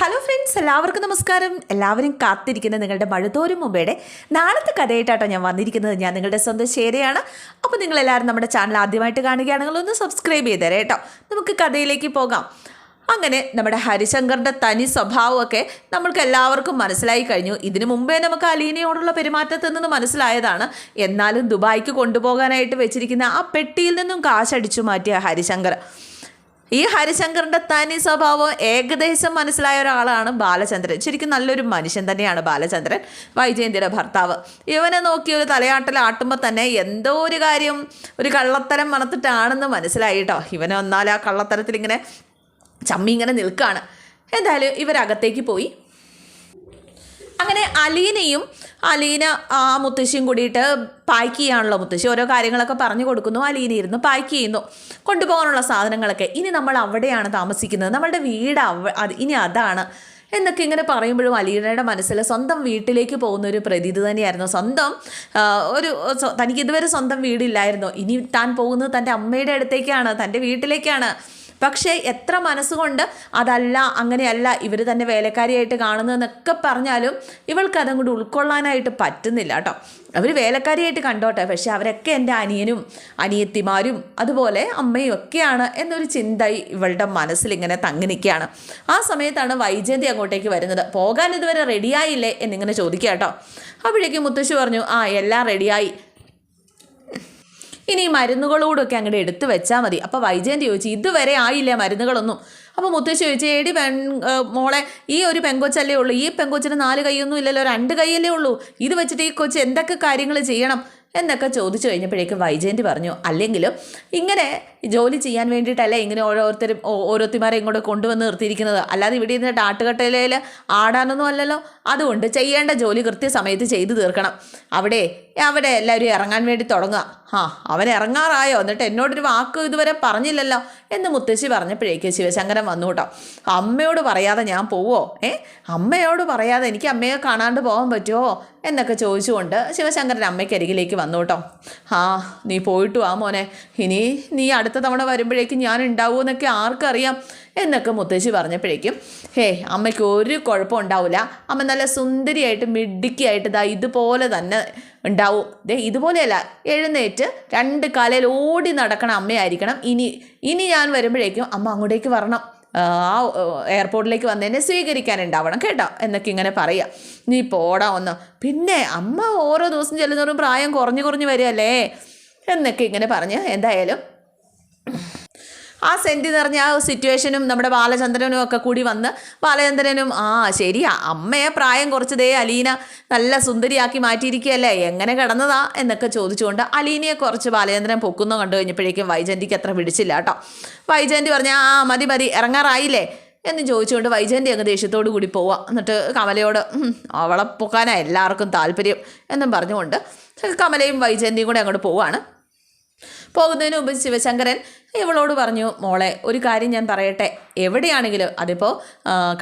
Hello friends എല്ലാവർക്കും നമസ്കാരം. എല്ലാവരും കാത്തിരിക്കുന്ന നിങ്ങളുടെ മഴുതോരും മുമ്പേടെ നാളത്തെ കഥയായിട്ടാട്ടോ ഞാൻ വന്നിരിക്കുന്നത്. ഞാൻ നിങ്ങളുടെ സ്വന്തം ശേരയാണ് അപ്പോൾ നിങ്ങളെല്ലാവരും നമ്മുടെ ചാനൽ ആദ്യമായിട്ട് കാണുകയാണെങ്കിൽ ഒന്ന് സബ്സ്ക്രൈബ് ചെയ്തേരെ കേട്ടോ. നമുക്ക് കഥയിലേക്ക് പോകാം. അങ്ങനെ നമ്മുടെ ഹരിശങ്കറിന്റെ തനി സ്വഭാവമൊക്കെ നമ്മൾക്ക് എല്ലാവർക്കും മനസ്സിലായി കഴിഞ്ഞു. ഇതിനു മുമ്പേ നമുക്ക് അലീനയോടുള്ള പെരുമാറ്റത്തിൽ നിന്ന് മനസ്സിലായതാണ്. എന്നാലും ദുബായിക്ക് കൊണ്ടുപോകാനായിട്ട് വെച്ചിരിക്കുന്ന ആ പെട്ടിയിൽ നിന്നും കാശടിച്ചു മാറ്റിയ ഹരിശങ്കർ. ഈ ഹരിശങ്കറിന്റെ തനി സ്വഭാവം ഏകദേശം മനസ്സിലായ ഒരാളാണ് ബാലചന്ദ്രൻ. ശരിക്കും നല്ലൊരു മനുഷ്യൻ തന്നെയാണ് ബാലചന്ദ്രൻ വൈജയന്തിയുടെ ഭർത്താവ്. ഇവനെ നോക്കി ഒരു തലയാട്ടൽ ആട്ടുമ്പോൾ തന്നെ എന്തോ ഒരു കാര്യം ഒരു കള്ളത്തരം മണത്തിട്ടാണെന്ന് മനസ്സിലായി കേട്ടോ ഇവനെ വന്നാൽ ആ കള്ളത്തരത്തിൽ ഇങ്ങനെ ചമ്മി ഇങ്ങനെ നിൽക്കുകയാണ് എന്തായാലും ഇവരകത്തേക്ക് പോയി. അങ്ങനെ അലീനയും അലീന ആ മുത്തശ്ശിയും കൂടിയിട്ട് പാക്ക് ചെയ്യാണല്ലോ മുത്തശ്ശി. ഓരോ കാര്യങ്ങളൊക്കെ പറഞ്ഞു കൊടുക്കുന്നു. അലീന ഇരുന്ന് പാക്ക് ചെയ്യുന്നു കൊണ്ടുപോകാനുള്ള സാധനങ്ങളൊക്കെ. ഇനി നമ്മൾ അവിടെയാണ് താമസിക്കുന്നത്. നമ്മളുടെ വീട് അവ ഇനി അതാണ് എന്നൊക്കെ ഇങ്ങനെ പറയുമ്പോഴും അലീനയുടെ മനസ്സിൽ സ്വന്തം വീട്ടിലേക്ക് പോകുന്ന ഒരു പ്രതീതി തന്നെയായിരുന്നു. സ്വന്തം ഒരു തനിക്ക് ഇതുവരെ സ്വന്തം വീടില്ലായിരുന്നു. ഇനി താൻ പോകുന്നത് തന്റെ അമ്മയുടെ അടുത്തേക്കാണ് തന്റെ വീട്ടിലേക്കാണ്. പക്ഷേ എത്ര മനസ്സുകൊണ്ട് അതല്ല അങ്ങനെയല്ല ഇവർ തന്നെ വേലക്കാരിയായിട്ട് കാണുന്നതെന്നൊക്കെ പറഞ്ഞാലും ഇവൾക്ക് അതും കൂടി ഉൾക്കൊള്ളാനായിട്ട് പറ്റുന്നില്ല കേട്ടോ. അവർ വേലക്കാരിയായിട്ട് കണ്ടോട്ടെ പക്ഷേ അവരൊക്കെ എന്റെ അനിയനും അനിയത്തിമാരും അതുപോലെ അമ്മയും ഒക്കെയാണ് എന്നൊരു ചിന്ത ഇവളുടെ മനസ്സിൽ ഇങ്ങനെ തങ്ങി നിൽക്കുകയാണ്. ആ സമയത്താണ് വൈജയന്തി അങ്ങോട്ടേക്ക് വരുന്നത്. പോകാൻ ഇതുവരെ റെഡിയായില്ലേ എന്നിങ്ങനെ ചോദിക്കുക കേട്ടോ. അപ്പോഴേക്കും മുത്തശ്ശി പറഞ്ഞു ആ എല്ലാം റെഡിയായി ഇനി ഈ മരുന്നുകളോടൊക്കെ അങ്ങോട്ട് എടുത്തു വെച്ചാൽ മതി. അപ്പോൾ വൈജയന്തി ചോദിച്ചു ഇതുവരെ ആയില്ല മരുന്നുകളൊന്നും? അപ്പോൾ മുത്തശ്ശി ചോദിച്ചു ഏടി പെൺ മോളെ ഈ ഒരു പെങ്കൊച്ചല്ലേ ഉള്ളൂ. ഈ പെങ്കൊച്ചിന് നാല് കൈയൊന്നും ഇല്ലല്ലോ രണ്ട് കൈയല്ലേ ഉള്ളൂ. ഇത് വെച്ചിട്ട് ഈ കൊച്ച് എന്തൊക്കെ കാര്യങ്ങൾ ചെയ്യണം? എന്നൊക്കെ ചോദിച്ചു കഴിഞ്ഞപ്പോഴേക്കും വൈജയന്തി പറഞ്ഞു അല്ലെങ്കിലും ഇങ്ങനെ ജോലി ചെയ്യാൻ വേണ്ടിയിട്ടല്ല ഇങ്ങനെ ഓരോരുത്തരും ഓരോരുത്തിമാരെ ഇങ്ങോട്ട് കൊണ്ടുവന്ന് നിർത്തിയിരിക്കുന്നത്? അല്ലാതെ ഇവിടെ ഇരുന്ന് ആട്ടുകട്ടലയിൽ ആടാനൊന്നും അല്ലല്ലോ. അതുകൊണ്ട് ചെയ്യേണ്ട ജോലി കൃത്യസമയത്ത് ചെയ്തു തീർക്കണം. അവിടെ അവിടെ എല്ലാവരും ഇറങ്ങാൻ വേണ്ടി തുടങ്ങുക. ആ അവൻ ഇറങ്ങാറായോ? എന്നിട്ട് എന്നോടൊരു വാക്ക് ഇതുവരെ പറഞ്ഞില്ലല്ലോ എന്ന് മുത്തശ്ശി പറഞ്ഞപ്പോഴേക്ക് ശിവശങ്കരൻ വന്നു കേട്ടോ. അമ്മയോട് പറയാതെ ഞാൻ പോവോ? ഏ? അമ്മയോട് പറയാതെ എനിക്ക് അമ്മയെ കാണാണ്ട് പോകാൻ പറ്റുമോ എന്നൊക്കെ ചോദിച്ചുകൊണ്ട് ശിവശങ്കരൻ അമ്മയ്ക്ക് അരികിലേക്ക് വന്നു കേട്ടോ. ആ നീ പോയിട്ടു ആ മോനെ. ഇനി നീ അടുത്ത തവണ വരുമ്പോഴേക്കും ഞാൻ ഉണ്ടാവുമോ എന്നൊക്കെ ആർക്കറിയാം എന്നൊക്കെ മുത്തശ്ശി പറഞ്ഞപ്പോഴേക്കും ഹേ അമ്മയ്ക്ക് ഒരു കുഴപ്പം ഉണ്ടാവില്ല അമ്മ നല്ല സുന്ദരിയായിട്ട് മിടുക്കിയായിട്ട് ദാ ഇതുപോലെ തന്നെ ഉണ്ടാവും. ഇതുപോലെയല്ല എഴുന്നേറ്റ് രണ്ട് കാലയിൽ ഓടി നടക്കണ അമ്മയായിരിക്കണം. ഇനി ഇനി ഞാൻ വരുമ്പോഴേക്കും അമ്മ അങ്ങോട്ടേക്ക് വരണം. ആ എയർപോർട്ടിലേക്ക് വന്ന് എന്നെ സ്വീകരിക്കാനുണ്ടാവണം കേട്ടോ എന്നൊക്കെ ഇങ്ങനെ പറയാം. നീ പോടാ ഒന്ന്. പിന്നെ അമ്മ ഓരോ ദിവസം ചെല്ലുന്നവരും പ്രായം കുറഞ്ഞു കുറഞ്ഞു വരികയല്ലേ എന്നൊക്കെ ഇങ്ങനെ പറഞ്ഞ് എന്തായാലും ആ സെന്റി നിറഞ്ഞ ആ സിറ്റുവേഷനും നമ്മുടെ ബാലചന്ദ്രനും ഒക്കെ കൂടി വന്ന് ബാലചന്ദ്രനും ആ ശരിയാ അമ്മയെ പ്രായം കുറച്ചതേ അലീന നല്ല സുന്ദരിയാക്കി മാറ്റിയിരിക്കുകയല്ലേ എങ്ങനെ കിടന്നതാ? എന്നൊക്കെ ചോദിച്ചുകൊണ്ട് അലീനയെ കുറച്ച് ബാലചന്ദ്രൻ പൊക്കുന്നു കണ്ടു കഴിഞ്ഞപ്പോഴേക്കും വൈജന്തിക്ക് അത്ര പിടിച്ചില്ല കേട്ടോ. വൈജയന്തി പറഞ്ഞ ആ മതി മതി ഇറങ്ങാറായില്ലേ? എന്ന് ചോദിച്ചുകൊണ്ട് വൈജയന്തി അങ്ങ് ദേഷ്യത്തോടു കൂടി പോവാം. എന്നിട്ട് കമലയോട് അവളെ പൊക്കാനാണ് എല്ലാവർക്കും താല്പര്യം എന്നും പറഞ്ഞുകൊണ്ട് കമലയും വൈജയന്തിയും കൂടെ അങ്ങോട്ട് പോവാണ്. പോകുന്നതിന് മുമ്പ് ശിവശങ്കരൻ ഇവളോട് പറഞ്ഞു മോളെ ഒരു കാര്യം ഞാൻ പറയട്ടെ. എവിടെയാണെങ്കിലും അതിപ്പോൾ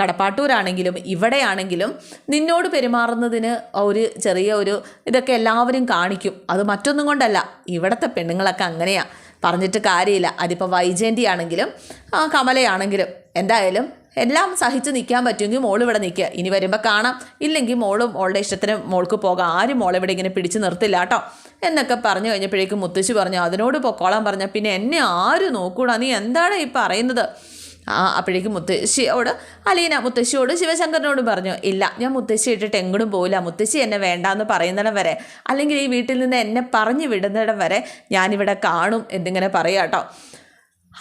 കടപ്പാട്ടൂരാണെങ്കിലും ഇവിടെയാണെങ്കിലും നിന്നോട് പെരുമാറുന്നതിന് ഒരു ചെറിയ ഒരു ഇതൊക്കെ എല്ലാവരും കാണിക്കും. അത് മറ്റൊന്നും കൊണ്ടല്ല. ഇവിടുത്തെ പെണ്ണുങ്ങളൊക്കെ അങ്ങനെയാണ് പറഞ്ഞിട്ട് കാര്യമില്ല. അതിപ്പോൾ വൈജയന്തി ആണെങ്കിലും കമലയാണെങ്കിലും എന്തായാലും എല്ലാം സഹിച്ച് നിൽക്കാൻ പറ്റുമെങ്കിൽ മോൾ ഇവിടെ നിൽക്കുക ഇനി വരുമ്പോൾ കാണാം. ഇല്ലെങ്കിൽ മോളും മോളുടെ ഇഷ്ടത്തിന് മോൾക്ക് പോകാം. ആരും മോളെ ഇവിടെ ഇങ്ങനെ പിടിച്ച് നിർത്തില്ല കേട്ടോ. എന്നൊക്കെ പറഞ്ഞു കഴിഞ്ഞപ്പോഴേക്കും മുത്തശ്ശി പറഞ്ഞു അതിനോട് പൊക്കോളാൻ പറഞ്ഞ പിന്നെ എന്നെ ആരും നോക്കൂടാ? നീ എന്താണ് ഈ പറയുന്നത്? ആ അപ്പോഴേക്കും മുത്തശ്ശിയോട് അലീന മുത്തശ്ശിയോട് ശിവശങ്കരനോട് പറഞ്ഞു ഇല്ല ഞാൻ മുത്തശ്ശി ഇട്ടിട്ട് എങ്ങോട്ടും പോകില്ല മുത്തശ്ശി എന്നെ വേണ്ടാന്ന് പറയുന്നിടം വരെ അല്ലെങ്കിൽ ഈ വീട്ടിൽ നിന്ന് എന്നെ പറഞ്ഞു വിടുന്നിടം വരെ ഞാനിവിടെ കാണും എന്നിങ്ങനെ പറയാം കേട്ടോ.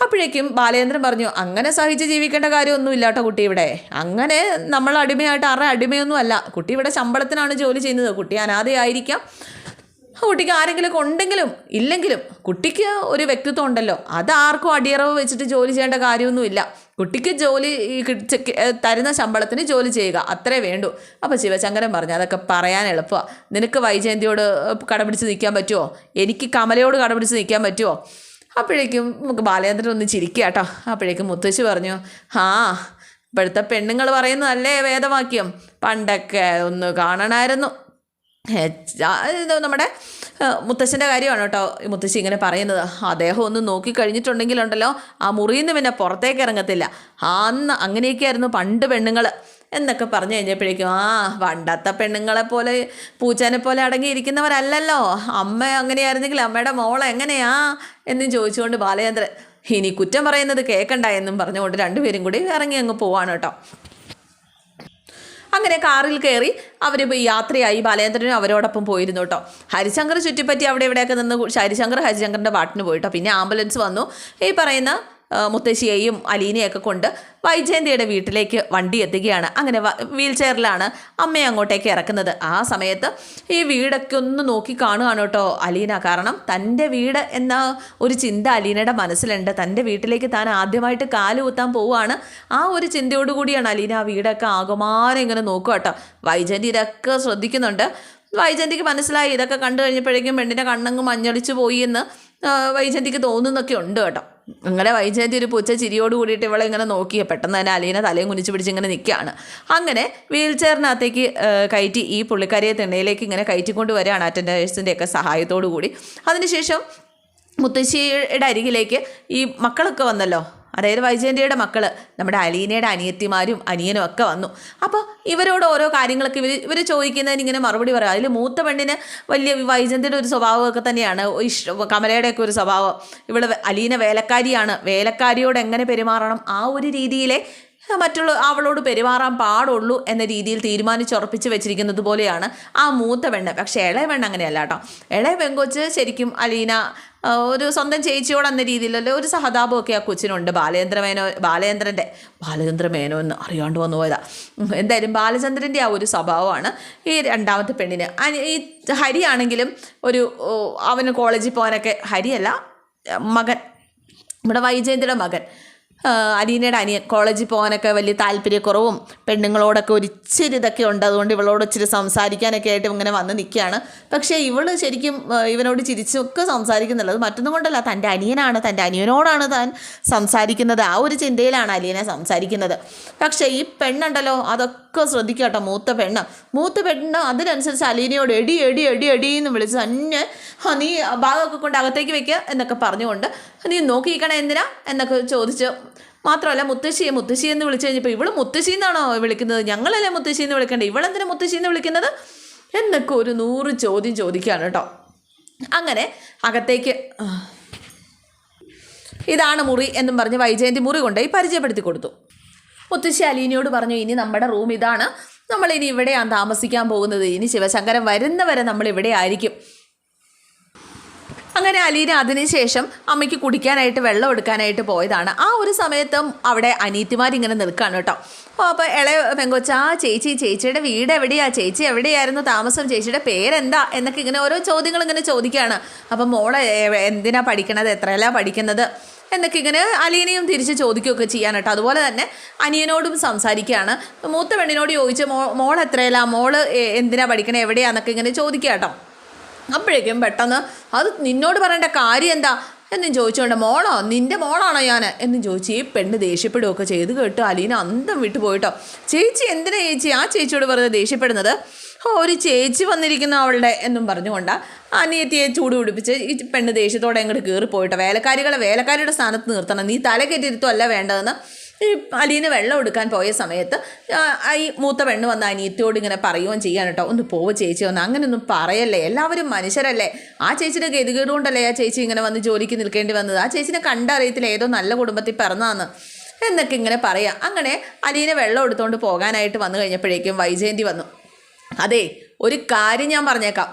അപ്പോഴേക്കും ബാലേന്ദ്രൻ പറഞ്ഞു അങ്ങനെ സഹിച്ച് ജീവിക്കേണ്ട കാര്യമൊന്നുമില്ല കേട്ടോ കുട്ടി ഇവിടെ. അങ്ങനെ നമ്മൾ അടിമയായിട്ട് ആരുടെ അടിമയൊന്നും അല്ല. കുട്ടി ഇവിടെ ശമ്പളത്തിനാണ് ജോലി ചെയ്യുന്നത്. കുട്ടി അനാഥയായിരിക്കാം. കുട്ടിക്ക് ആരെങ്കിലും ഉണ്ടെങ്കിലും ഇല്ലെങ്കിലും കുട്ടിക്ക് ഒരു വ്യക്തിത്വം ഉണ്ടല്ലോ. അത് ആർക്കും അടിയറവ് വെച്ചിട്ട് ജോലി ചെയ്യേണ്ട കാര്യമൊന്നുമില്ല. കുട്ടിക്ക് ജോലി തരുന്ന ശമ്പളത്തിന് ജോലി ചെയ്യുക. അത്രേ വേണ്ടൂ. അപ്പോൾ ശിവശങ്കരൻ പറഞ്ഞു അതൊക്കെ പറയാൻ എളുപ്പമാണ് നിനക്ക് വൈജയന്തിയോട് കടപിടിച്ച് നിൽക്കാൻ പറ്റുമോ എനിക്ക് കമലയോട് കടപിടിച്ച് നിൽക്കാൻ പറ്റുമോ അപ്പോഴേക്കും നമുക്ക് ബാലചന്ദ്രൻ ഒന്ന് ചിരിക്കുക കേട്ടോ അപ്പോഴേക്കും മുത്തശ്ശി പറഞ്ഞു ആ ഇപ്പോഴത്തെ പെണ്ണുങ്ങൾ പറയുന്നതല്ലേ വേദവാക്യം? പണ്ടൊക്കെ ഒന്ന് കാണണമായിരുന്നു നമ്മുടെ മുത്തശ്ശന്റെ കാര്യമാണ് കേട്ടോ. മുത്തശ്ശി ഇങ്ങനെ പറയുന്നത്. അദ്ദേഹം ഒന്ന് നോക്കിക്കഴിഞ്ഞിട്ടുണ്ടെങ്കിലുണ്ടല്ലോ ആ മുറിയിൽ നിന്ന് പിന്നെ പുറത്തേക്ക് ഇറങ്ങത്തില്ല. അന്ന് അങ്ങനെയൊക്കെയായിരുന്നു പണ്ട് പെണ്ണുങ്ങൾ എന്നൊക്കെ പറഞ്ഞു കഴിഞ്ഞപ്പോഴേക്കും ആ പണ്ടത്തെ പെണ്ണുങ്ങളെ പോലെ പൂച്ചനെ പോലെ അടങ്ങിയിരിക്കുന്നവരല്ലല്ലോ. അമ്മ അങ്ങനെയായിരുന്നെങ്കിൽ അമ്മയുടെ മോൾ എങ്ങനെയാ? എന്നും ചോദിച്ചുകൊണ്ട് ബാലചന്ദ്രൻ ഇനി കുറ്റം പറയുന്നത് കേൾക്കണ്ട എന്നും പറഞ്ഞുകൊണ്ട് രണ്ടുപേരും കൂടി ഇറങ്ങി അങ്ങ് പോവാണ് കേട്ടോ. അങ്ങനെ കാറിൽ കയറി അവർ യാത്രയായി. ബാലേന്ദ്രനും അവരോടൊപ്പം പോയിരുന്നു കേട്ടോ. ഹരിശങ്കർ ചുറ്റിപ്പറ്റി അവിടെ ഇവിടെയൊക്കെ നിന്ന് ഹരിശങ്കർ ഹരിശങ്കറിന്റെ പാട്ടിന് പോയിട്ടോ പിന്നെ ആംബുലൻസ് വന്നു. ഈ പറയുന്ന മുത്തശ്ശിയെയും അലീനയൊക്കെ കൊണ്ട് വൈജയന്തിയുടെ വീട്ടിലേക്ക് വണ്ടി എത്തുകയാണ്. അങ്ങനെ വീൽ ചെയറിലാണ് അമ്മയെ അങ്ങോട്ടേക്ക് ഇറക്കുന്നത്. ആ സമയത്ത് ഈ വീടൊക്കെ ഒന്ന് നോക്കി കാണുകയാണ് കേട്ടോ അലീന. കാരണം തന്റെ വീട് എന്ന ഒരു ചിന്ത അലീനയുടെ മനസ്സിലുണ്ട്. തന്റെ വീട്ടിലേക്ക് താൻ ആദ്യമായിട്ട് കാൽ കുത്താൻ പോവുകയാണ്. ആ ഒരു ചിന്തയോടുകൂടിയാണ് അലീന ആ വീടൊക്കെ ആകമാനം ഇങ്ങനെ നോക്കുക കേട്ടോ. വൈജയന്തി ഇതൊക്കെ ശ്രദ്ധിക്കുന്നുണ്ട്. വൈജയന്തിക്ക് മനസ്സിലായി. ഇതൊക്കെ കണ്ടു കഴിഞ്ഞപ്പോഴേക്കും പെണ്ണിന്റെ കണ്ണങ്ങ് മഞ്ഞളിച്ച് പോയി എന്ന് വൈജന്തിക്ക് തോന്നുന്നൊക്കെ ഉണ്ട് കേട്ടോ. അങ്ങനെ വൈജയന്തി ഒരു പൂച്ച ചിരിയോട് കൂടിയിട്ട് ഇവളെ ഇങ്ങനെ നോക്കിയ പെട്ടെന്ന് തന്നെ അലീന തലയും കുനിച്ച് പിടിച്ച് ഇങ്ങനെ നിൽക്കുകയാണ്. അങ്ങനെ വീൽ ചെയറിനകത്തേക്ക് കയറ്റി ഈ പുള്ളിക്കാരിയെ തിണ്ണയിലേക്ക് ഇങ്ങനെ കയറ്റിക്കൊണ്ട് വരികയാണ് അറ്റൻഡേഴ്സിന്റെ ഒക്കെ സഹായത്തോടു കൂടി. അതിനുശേഷം മുത്തശ്ശിയുടെ അരികിലേക്ക് ഈ മക്കളൊക്കെ വന്നല്ലോ? അതായത് വൈജയന്തിയുടെ മക്കൾ നമ്മുടെ അലീനയുടെ അനിയത്തിമാരും അനിയനും ഒക്കെ വന്നു. അപ്പോൾ ഇവരോട് ഓരോ കാര്യങ്ങളൊക്കെ ഇവർ ഇവർ ചോദിക്കുന്നതിന് ഇങ്ങനെ മറുപടി പറയാം. അതിൽ മൂത്ത പെണ്ണിന് വലിയ വൈജയന്തിയുടെ ഒരു സ്വഭാവമൊക്കെ തന്നെയാണ്. ഇഷ് കമലയുടെയൊക്കെ ഒരു സ്വഭാവം. ഇവൾ അലീന വേലക്കാരിയാണ്. വേലക്കാരിയോട് എങ്ങനെ പെരുമാറണം? ആ ഒരു രീതിയിലെ മറ്റുള്ള അവളോട് പെരുമാറാൻ പാടുള്ളൂ എന്ന രീതിയിൽ തീരുമാനിച്ചുറപ്പിച്ച് വെച്ചിരിക്കുന്നത് പോലെയാണ് ആ മൂത്ത പെണ്ണ്. പക്ഷേ ഇളയ പെണ്ണ് അങ്ങനെയല്ല കേട്ടോ. ഇളയ പെങ്കൊച്ച് ശരിക്കും അലീന ഒരു സ്വന്തം ചേച്ചിയോട് എന്ന രീതിയിലല്ലേ ഒരു സഹതാപമൊക്കെ ആ കൊച്ചിനുണ്ട്. ബാലചന്ദ്ര മേനോ ബാലചന്ദ്രന്റെ ബാലചന്ദ്ര മേനോ എന്ന് അറിയാണ്ട് വന്നു പോയതാ. എന്തായാലും ബാലചന്ദ്രന്റെ ആ ഒരു സ്വഭാവമാണ് ഈ രണ്ടാമത്തെ പെണ്ണിന്. ഈ ഹരിയാണെങ്കിലും ഒരു അവന് കോളേജിൽ പോകാനൊക്കെ ഹരിയല്ല മകൻ നമ്മുടെ വൈജയന്തിയുടെ മകൻ. അലീനയുടെ അനിയൻ കോളേജിൽ പോകാനൊക്കെ വലിയ താല്പര്യക്കുറവും പെണ്ണുങ്ങളോടൊക്കെ ഒരു ഇച്ചിരി ഇതൊക്കെ ഉണ്ട്. അതുകൊണ്ട് ഇവളോട് ഇച്ചിരി സംസാരിക്കാനൊക്കെ ആയിട്ട് ഇങ്ങനെ വന്ന് നിൽക്കുകയാണ്. പക്ഷേ ഇവൾ ശരിക്കും ഇവനോട് ചിരിച്ചൊക്കെ സംസാരിക്കുന്നുള്ളത് മറ്റൊന്നും കൊണ്ടല്ല തന്റെ അനിയനാണ് തന്റെ അനിയനോടാണ് താൻ സംസാരിക്കുന്നത്. ആ ഒരു ചിന്തയിലാണ് അലീന സംസാരിക്കുന്നത്. പക്ഷേ ഈ പെണ്ണുണ്ടല്ലോ അതൊക്കെ ശ്രദ്ധിക്കുക കേട്ടോ മൂത്ത പെണ്ണ്. മൂത്ത പെണ്ണ് അതിനനുസരിച്ച് അലീനയോട് എടി എടി എടി എടി എന്ന് വിളിച്ച് തന്നെ നീ ഭാഗമൊക്കെ കൊണ്ട് അകത്തേക്ക് വെക്കുക എന്നൊക്കെ പറഞ്ഞുകൊണ്ട് നീ നോക്കിയിരിക്കണേ എന്തിനാ? എന്നൊക്കെ ചോദിച്ച് മാത്രമല്ല മുത്തശ്ശിയെ മുത്തശ്ശി എന്ന് വിളിച്ചു കഴിഞ്ഞപ്പോൾ ഇവൾ മുത്തശ്ശി എന്നാണോ വിളിക്കുന്നത്? ഞങ്ങളല്ലേ മുത്തശ്ശി എന്ന് വിളിക്കേണ്ടത് ഇവളെന്തിനാ മുത്തശ്ശി എന്ന് വിളിക്കുന്നത്? എന്നൊക്കെ ഒരു നൂറ് ചോദ്യം ചോദിക്കുകയാണ് കേട്ടോ. അങ്ങനെ അകത്തേക്ക് ഇതാണ് മുറി എന്നും പറഞ്ഞ് വൈജയന്തി മുറി കൊണ്ടുപോയി പരിചയപ്പെടുത്തി കൊടുത്തു. മുത്തശ്ശി അലീനയോട് പറഞ്ഞു ഇനി നമ്മുടെ റൂം ഇതാണ്. നമ്മൾ ഇനി ഇവിടെയാണ് താമസിക്കാൻ പോകുന്നത്. ഇനി ശിവശങ്കരൻ വരുന്നവരെ നമ്മൾ ഇവിടെ ആയിരിക്കും. അങ്ങനെ അലീന അതിനുശേഷം അമ്മയ്ക്ക് കുടിക്കാനായിട്ട് വെള്ളം എടുക്കാനായിട്ട് പോയതാണ്. ആ ഒരു സമയത്തും അവിടെ അനീത്തിമാരിങ്ങനെ നിൽക്കുകയാണ് കേട്ടോ. അപ്പോൾ ഇളയ പെങ്കൊച്ച ആ ചേച്ചി ചേച്ചിയുടെ വീട് എവിടെയാ? ചേച്ചി എവിടെയായിരുന്നു താമസം? ചേച്ചിയുടെ പേരെന്താ? എന്നൊക്കെ ഇങ്ങനെ ഓരോ ചോദ്യങ്ങൾ ഇങ്ങനെ ചോദിക്കുകയാണ്. അപ്പം മോളെ എന്തിനാ പഠിക്കണത്? എത്രയല്ല പഠിക്കുന്നത്? എന്നൊക്കെ ഇങ്ങനെ അലീനയും തിരിച്ച് ചോദിക്കുകയൊക്കെ ചെയ്യാൻ കേട്ടോ അതുപോലെ തന്നെ അനിയനോടും സംസാരിക്കുകയാണ്. മൂത്ത പെണ്ണിനോട് ചോദിച്ച് മോ മോൾ എത്രയല്ല മോൾ എന്തിനാ പഠിക്കണേ? എവിടെയാന്നൊക്കെ ഇങ്ങനെ ചോദിക്കുക കേട്ടോ. അപ്പോഴേക്കും പെട്ടെന്ന് അത് നിന്നോട് പറയേണ്ട കാര്യം എന്താ? എന്നും ചോദിച്ചുകൊണ്ട് മോളോ നിന്റെ മോളാണോ ഞാൻ എന്നും ചോദിച്ചു ഈ പെണ്ണ് ദേഷ്യപ്പെടുകയൊക്കെ ചെയ്ത് കേട്ടു അലീന അന്തം വിട്ടു പോയിട്ടോ ചേച്ചി എന്തിനാ ചേച്ചി? ആ ചേച്ചിയോട് വെറുതെ ദേഷ്യപ്പെടുന്നത്? ഓ ഒരു ചേച്ചി വന്നിരിക്കുന്നു അവളുടെ എന്നും പറഞ്ഞുകൊണ്ട് അനിയത്തിയെ ചൂട് പിടിപ്പിച്ച് ഈ പെണ്ണ് ദേഷ്യത്തോടെ അങ്ങോട്ട് കയറി പോയിട്ടോ വേലക്കാരികളെ വേലക്കാരിയുടെ സ്ഥാനത്ത് നിർത്തണം. നീ തല കെട്ടിരുത്തല്ല വേണ്ടതെന്ന് ഈ അലീന് വെള്ളം എടുക്കാൻ പോയ സമയത്ത് ഈ മൂത്ത പെണ്ണ് വന്ന അനിയത്തിയോട് ഇങ്ങനെ പറയുകയും ചെയ്യാൻ കേട്ടോ ഒന്ന് പോവ ചേച്ചി ഒന്ന് അങ്ങനെയൊന്നും പറയല്ലേ. എല്ലാവരും മനുഷ്യരല്ലേ. ആ ചേച്ചിയുടെ ഗതികേട് കൊണ്ടല്ലേ ആ ചേച്ചി ഇങ്ങനെ വന്ന് ജോലിക്ക് നിൽക്കേണ്ടി വന്നത്? ആ ചേച്ചിനെ കണ്ടറിയത്തില്ല ഏതോ നല്ല കുടുംബത്തിൽ പിറന്നാന്ന്. എന്നൊക്കെ ഇങ്ങനെ പറയാം. അങ്ങനെ അലീനെ വെള്ളം എടുത്തുകൊണ്ട് പോകാനായിട്ട് വന്നു കഴിഞ്ഞപ്പോഴേക്കും വൈജയന്തി വന്നു. അതെ ഒരു കാര്യം ഞാൻ പറഞ്ഞേക്കാം.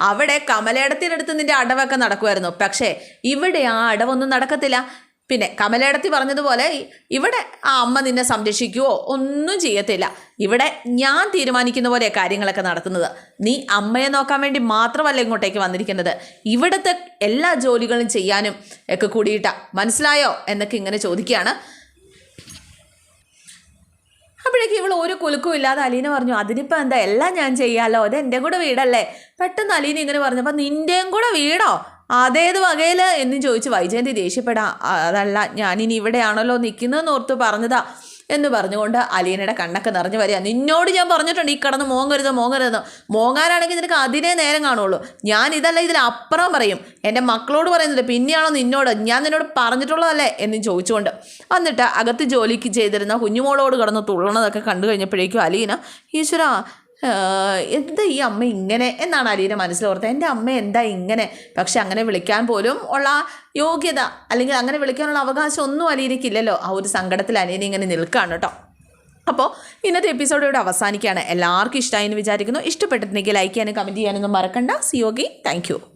അവിടെ കമലേടത്തിനടുത്ത് നിന്റെ അടവൊക്കെ നടക്കുമായിരുന്നു പക്ഷേ ഇവിടെ ആ അടവൊന്നും നടക്കത്തില്ല. പിന്നെ കമലേടത്തി പറഞ്ഞതുപോലെ ഇവിടെ ആ അമ്മ നിന്നെ സംരക്ഷിക്കുവോ? ഒന്നും ചെയ്യത്തില്ല. ഇവിടെ ഞാൻ തീരുമാനിക്കുന്ന പോലെ കാര്യങ്ങളൊക്കെ നടത്തുന്നത്. നീ അമ്മയെ നോക്കാൻ വേണ്ടി മാത്രമല്ല ഇങ്ങോട്ടേക്ക് വന്നിരിക്കുന്നത്. ഇവിടുത്തെ എല്ലാ ജോലികളും ചെയ്യാനും ഒക്കെ കൂടിയിട്ടാ. മനസ്സിലായോ? എന്നൊക്കെ ഇങ്ങനെ ചോദിക്കുകയാണ്. അപ്പോഴേക്കും ഇവൾ ഒരു കുലുക്കും ഇല്ലാതെ അലീന പറഞ്ഞു അതിനിപ്പോൾ എന്താ? എല്ലാം ഞാൻ ചെയ്യാമല്ലോ അത് എന്റെ കൂടെ വീടല്ലേ? പെട്ടെന്ന് അലീന ഇങ്ങനെ പറഞ്ഞപ്പോൾ നിന്റെയും കൂടെ വീടോ? അതേത് വകയിൽ എന്ന് ചോദിച്ച് വൈജയന്തി ദേഷ്യപ്പെടാം "ആ, അതല്ല ഞാനിനി ഇവിടെയാണല്ലോ നിൽക്കുന്നതെന്ന് ഓർത്ത് പറഞ്ഞതാ. എന്ന് പറഞ്ഞുകൊണ്ട് അലീനയുടെ കണ്ണൊക്കെ നിറഞ്ഞു വരിക. നിന്നോട് ഞാൻ പറഞ്ഞിട്ടുണ്ട് ഈ കടന്ന് മോങ്ങരുത് മോങ്ങരുതെന്ന് മോങ്ങാനാണെങ്കിൽ നിനക്ക് അതിനേ നേരം കാണുള്ളൂ. ഞാൻ ഇതല്ല ഇതിലപ്പുറം പറയും. എന്റെ മക്കളോട് പറയുന്നില്ല പിന്നെയാണോ നിന്നോട്? ഞാൻ നിന്നോട് പറഞ്ഞിട്ടുള്ളതല്ലേ? എന്ന് ചോദിച്ചുകൊണ്ട് എന്നിട്ട് അകത്ത് ജോലിക്ക് ചെയ്തിരുന്ന കുഞ്ഞുമോളോട് കടന്ന് തുള്ളണതൊക്കെ കണ്ടു കഴിഞ്ഞപ്പോഴേക്കും അലീന ഈശ്വര എന്താ ഈ അമ്മ ഇങ്ങനെ എന്നാണ് അലീന മനസ്സിലോർത്തത് എന്റെ അമ്മ എന്താ ഇങ്ങനെ? പക്ഷെ അങ്ങനെ വിളിക്കാൻ പോലും ഉള്ള യോഗ്യത അല്ലെങ്കിൽ അങ്ങനെ വിളിക്കാനുള്ള അവകാശം ഒന്നും അലീനയ്ക്കില്ലല്ലോ. ആ ഒരു സങ്കടത്തിൽ അലീന ഇങ്ങനെ നിൽക്കുകയാണ് കേട്ടോ. അപ്പോൾ ഇന്നത്തെ എപ്പിസോഡ് ഇവിടെ അവസാനിക്കുകയാണ്. എല്ലാവർക്കും ഇഷ്ടമായി എന്ന് വിചാരിക്കുന്നു. ഇഷ്ടപ്പെട്ടിട്ടുണ്ടെങ്കിൽ ലൈക്ക് ചെയ്യാനും കമന്റ് ചെയ്യാനൊന്നും മറക്കണ്ട. സി യോഗി താങ്ക്